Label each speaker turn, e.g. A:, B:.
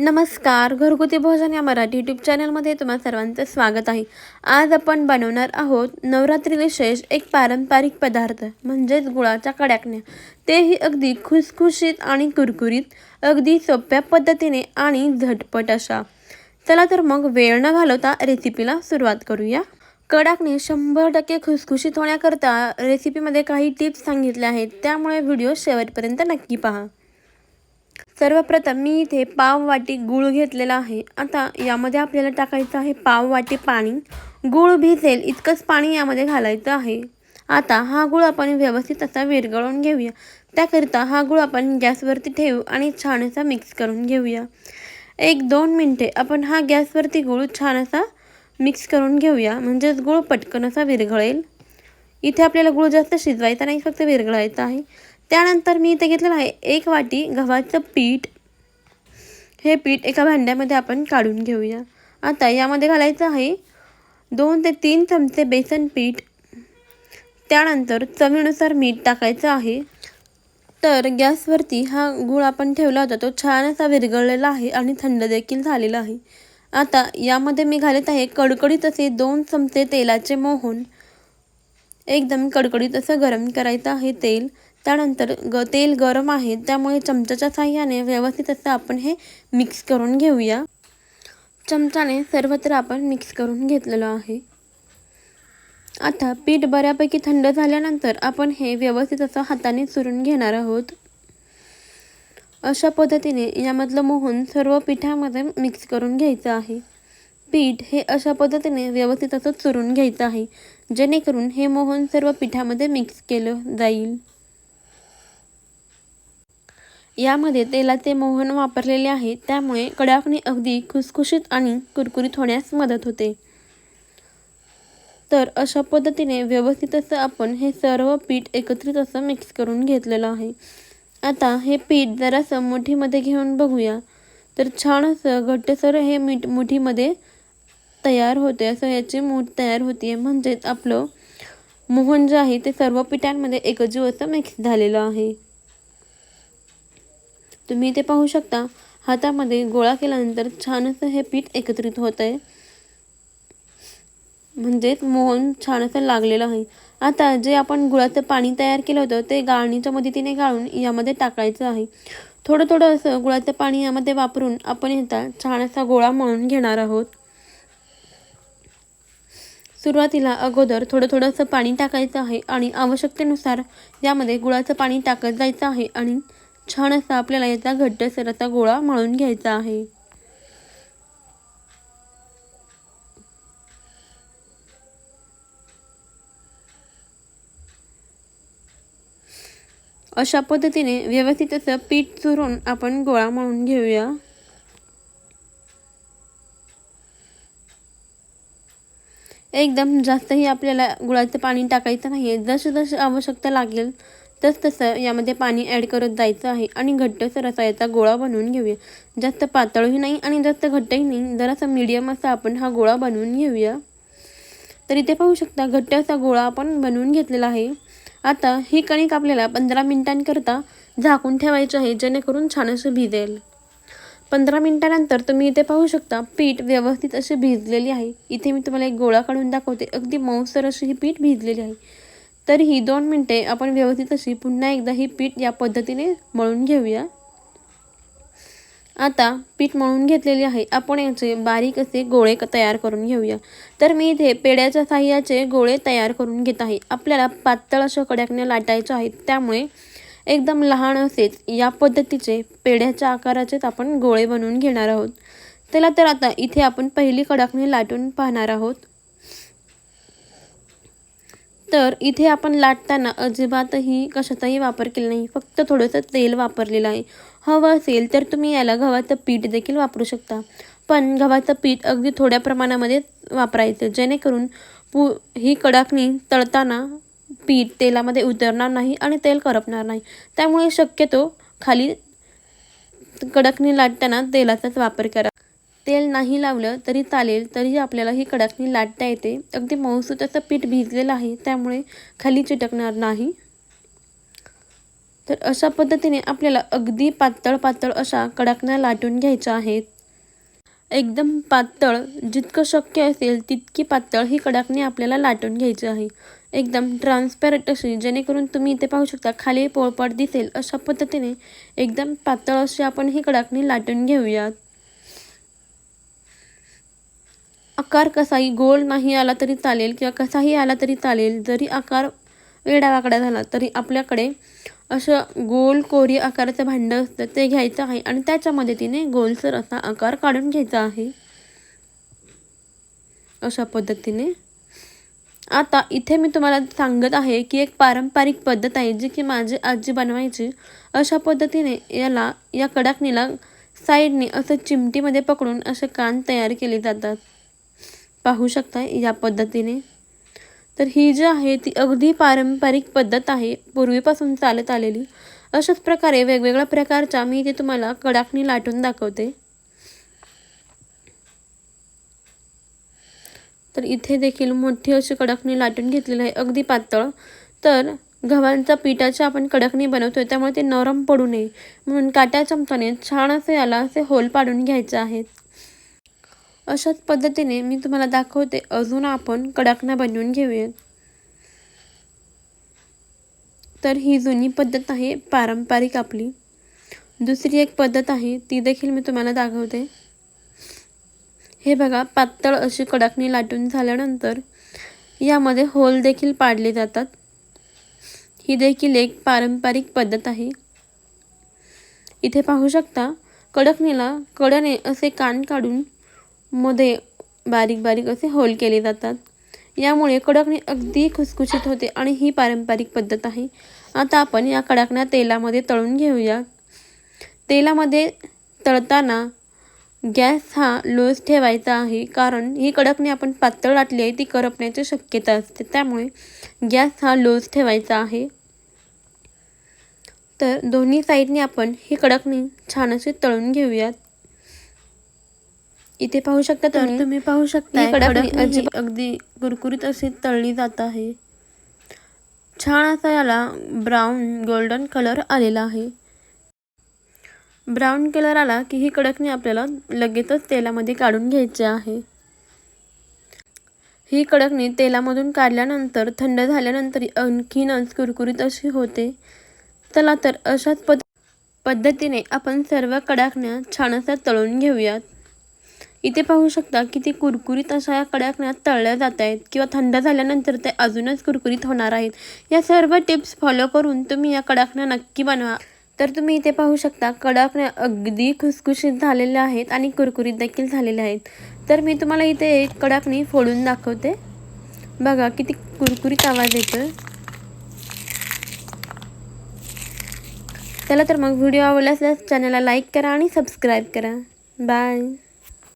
A: नमस्कार घरगुती भोजन या मराठी यूट्यूब चॅनलमध्ये तुम्हा सर्वांचं स्वागत आहे. आज आपण बनवणार आहोत नवरात्री विशेष एक पारंपरिक पदार्थ म्हणजेच गुळाच्या कड्याकण्या तेही अगदी खुसखुशीत आणि कुरकुरीत अगदी सोप्या पद्धतीने आणि झटपट अशा. चला तर मग वेळ न घालवता रेसिपीला सुरुवात करूया. कडाकणे शंभर टक्के खुसखुशीत होण्याकरता रेसिपीमध्ये काही टिप्स सांगितल्या आहेत त्यामुळे व्हिडिओ शेवटपर्यंत नक्की पहा. सर्वप्रथम मी इथे पाव वाटी गूळ घेतलेला आहे. आता यामध्ये आपल्याला टाकायचं आहे पाव वाटी पाणी. गूळ भिजेल इतकंच पाणी यामध्ये घालायचं आहे. आता हा गूळ आपण व्यवस्थित असा विरघळून घेऊया. त्याकरिता हा गूळ आपण गॅसवरती ठेवू आणि छान असा मिक्स करून घेऊया. एक दोन मिनटे आपण हा गॅसवरती गूळ छान असा मिक्स करून घेऊया. म्हणजेच गूळ पटकन असा विरघळेल. इथे आपल्याला गूळ जास्त शिजवायचा नाही फक्त विरघळायचा आहे. त्यानंतर मी इथे घेतलेलं आहे एक वाटी गव्हाचं पीठ. हे पीठ एका भांड्यामध्ये आपण काढून घेऊया. आता यामध्ये घालायचं आहे दोन ते तीन चमचे बेसन पीठ. त्यानंतर चवीनुसार मीठ टाकायचं आहे. तर गॅसवरती हा गूळ आपण ठेवला होता तो छान असा विरघळलेला आहे आणि थंड देखील झालेला आहे. आता यामध्ये मी घालत आहे कडकडीत असे दोन चमचे तेलाचे मोहन. एकदम कडकडीत असं गरम करायचं आहे तेल. त्यानंतर ग तेल गरम आहे त्यामुळे चमच्याच्या साह्याने व्यवस्थित असं आपण हे मिक्स करून घेऊया. चमचाने सर्वत्र आपण मिक्स करून घेतलेलं आहे. आता पीठ बऱ्यापैकी थंड झाल्यानंतर आपण हे व्यवस्थित असं हाताने चुरून घेणार आहोत. अशा पद्धतीने यामधलं मोहन सर्व पिठामध्ये मिक्स करून घ्यायचं आहे. पीठ हे अशा पद्धतीने व्यवस्थित असं चुरून घ्यायचं आहे जेणेकरून हे मोहन सर्व पिठामध्ये मिक्स केलं जाईल. यामध्ये तेलाचे मोहन वापरलेले आहे त्यामुळे कडाकणी अगदी खुसखुशीत आणि कुरकुरीत होण्यास मदत होते. तर अशा पद्धतीने व्यवस्थित असं आपण हे सर्व पीठ एकत्रित असं मिक्स करून घेतलेलं आहे. आता हे पीठ जरासं मुठीमध्ये घेऊन बघूया. तर छान असं घट्टसर हे मीठ मुठीमध्ये तयार होते. असं याची मूठ तयार होते म्हणजेच आपलं मोहन जे आहे ते सर्व पिठांमध्ये एकजीव असं मिक्स झालेलं आहे. तुम्ही इथे पाहू शकता हातामध्ये गोळा केल्यानंतर छान असं हे पीठ एकत्रित होत आहे म्हणजेच मोहन छान असं लागलेलं आहे. आता जे आपण गुळाचं पाणी तयार केलं होतं ते गाळणीच्या मदतीने गाळून यामध्ये टाकायचं आहे. थोडं थोडं असं गुळाचं पाणी यामध्ये वापरून आपण येता छान असा गोळा मळून घेणार आहोत. सुरुवातीला अगोदर थोडं थोडंसं पाणी टाकायचं आहे आणि आवश्यकतेनुसार यामध्ये गुळाचं पाणी टाकत जायचं आहे आणि छान असा आपल्याला याचा घट्टसराचा गोळा मळून घ्यायचा आहे. अशा पद्धतीने व्यवस्थित असं पीठ चुरून आपण गोळा मळून घेऊया. एकदम जास्तही आपल्याला गुळाचं पाणी टाकायचं नाही आहे जसं जसं आवश्यकता लागेल तसतसं यामध्ये पाणी ॲड करत जायचं आहे. आणि घट्टसर असा याचा गोळा बनवून घेऊया. जास्त पातळही नाही आणि जास्त घट्टही नाही. जरासा मीडियम असा आपण हा गोळा बनवून घेऊया. तर इथे पाहू शकता घट्ट असा गोळा आपण बनवून घेतलेला आहे. आता ही कणिक आपल्याला पंधरा मिनिटांकरता झाकून ठेवायची आहे जेणेकरून छान असं भिजेल. पंधरा मिनिटानंतर तुम्ही इथे पाहू शकता पीठ व्यवस्थित अशी भिजलेली आहे. इथे मी तुम्हाला एक गोळा काढून दाखवते. अगदी मऊसर अशी ही पीठ भिजलेली आहे. तर ही दोन मिनटे आपण व्यवस्थित अशी पुन्हा एकदा ही पीठ या पद्धतीने मळून घेऊया. आता पीठ मळून घेतलेली आहे. आपण याचे बारीक असे गोळे तयार करून घेऊया. तर मी इथे पेड्याच्या साह्याचे गोळे तयार करून घेत आहे. आपल्याला पातळ अशा कड्याकने लाटायच्या आहेत. त्यामुळे एकदम लहान असेच या पद्धतीचे पेढ्याच्या आकाराचेच आपण गोळे बनवून घेणार आहोत. त्याला तर आता इथे आपण पहिली कडाकणी लाटून पाहणार आहोत. तर इथे आपण लाटताना अजिबातही कशाचाही वापर केला नाही. फक्त थोडंसं तेल वापरलेलं आहे. हवं असेल तर तुम्ही याला गव्हाचं पीठ देखील वापरू शकता. पण गव्हाचं पीठ अगदी थोड्या प्रमाणामध्ये वापरायचं. जेणेकरून पू ही कडाकणी तळताना पीठ तेलामध्ये उतरणार नाही आणि तेल करपणार नाही. त्यामुळे शक्यतो खाली कडकणी लाटताना तेलाचाच वापर करा. तेल नाही लावलं तरी चालेल तरी आपल्याला ही कडाकणी लाटता येते. अगदी मऊसूत असं पीठ भिजलेलं आहे त्यामुळे खाली चिटकणार नाही. तर अशा पद्धतीने आपल्याला अगदी पातळ पातळ अशा कडाकण्या लाटून घ्यायच्या आहेत. एकदम पातळ जितकं शक्य असेल तितकी पातळ ही कडाकणी आपल्याला लाटून घ्यायची आहे. एकदम ट्रान्सपॅरंट अशी जेणेकरून तुम्ही इथे पाहू शकता खाली पोळपाट दिसेल अशा पद्धतीने एकदम पातळ अशी आपण ही कडाकणी लाटून घेऊयात. आकार कसाही गोल नाही आला तरी चालेल किंवा कसाही आला तरी चालेल जरी आकार वेडावाकडा झाला तरी आपल्याकडे असं गोल कोरी आकाराचं भांडं असतं ते घ्यायचं आहे आणि त्याच्या मदतीने गोलसर असा आकार काढून घ्यायचा आहे. अशा पद्धतीने. आता इथे मी तुम्हाला सांगत आहे की एक पारंपरिक पद्धत आहे जी की माझी आजी बनवायची. अशा पद्धतीने याला या कडाकणीला साईडने असं चिमटीमध्ये पकडून असे कान तयार केले जातात. पाहू शकता या पद्धतीने. तर ही जी आहे ती अगदी पारंपरिक पद्धत आहे पूर्वीपासून चालत आलेली. अशाच प्रकारे वेगवेगळ्या प्रकारच्या मी इथे तुम्हाला कडाकणी लाटून दाखवते. तर इथे देखील मोठी अशी कडकणी लाटून घेतलेली आहे अगदी पातळ. तर गव्हांचा पिठाच्या आपण कडकणी बनवतोय त्यामुळे ते नरम पडू नये. म्हणून काट्या चमचाने छान असे याला असे होल पाडून घ्यायचे आहेत. अशाच पद्धतीने मी तुम्हाला दाखवते. अजून आपण कडाकणा बनवून घेऊयात तर ही जुनी पद्धत आहे पारंपरिक आपली. दुसरी एक पद्धत आहे ती देखील मी तुम्हाला दाखवते. हे बघा पातळ अशी कडाकणी लाटून झाल्यानंतर यामध्ये होल देखील पाडले जातात. ही देखील एक पारंपरिक पद्धत आहे. इथे पाहू शकता कडकणीला कडने असे कान काढून मध्ये बारीक बारीक असे होल केले जातात. यामुळे कडकणी अगदी खुसखुशीत होते आणि ही पारंपरिक पद्धत आहे. आता आपण या कडाकण्या तेलामध्ये तळून घेऊया. तेलामध्ये तळताना गॅस हा लोज ठेवायचा आहे कारण ही कडकणी आपण पातळ लाटली आहे ती करपण्याची शक्यता असते. त्यामुळे गॅस हा लोज ठेवायचा आहे. तर दोन्ही साईडने आपण ही कडकणी छान अशी तळून घेऊयात. इथे पाहू शकता तुम्ही. तुम्ही पाहू शकता कडकणी अगदी कुरकुरीत अशी तळली जात आहे. छान असा याला ब्राऊन गोल्डन कलर आलेला आहे. ब्राऊन कलर आला की ही कडकणी आपल्याला लगेचच तेलामध्ये काढून घ्यायची आहे. ही कडकणी तेलामधून काढल्यानंतर थंड झाल्यानंतर आणखीनच कुरकुरीत अशी होते. चला तर अशाच पद पद्धतीने आपण सर्व कडाकण्या छान अशा तळून घेऊयात. इथे पाहू शकता की ते कुरकुरीत अशा या कडाकण्या तळल्या जात आहेत किंवा थंड झाल्यानंतर ते अजूनच कुरकुरीत होणार आहेत. या सर्व टिप्स फॉलो करून तुम्ही या कडाकण्या नक्की बनवा. तर तुम्ही इथे पाहू शकता कडाकण्या अगदी खुसखुशीत झालेल्या आहेत आणि कुरकुरीत देखील झालेल्या आहेत. तर मी तुम्हाला इथे एक कडाकणी फोडून दाखवते. बघा किती कुरकुरीत आवाज येतो चला तर मग व्हिडिओ आवडला असल्यास चॅनलला लाईक करा आणि सबस्क्राईब करा. बाय.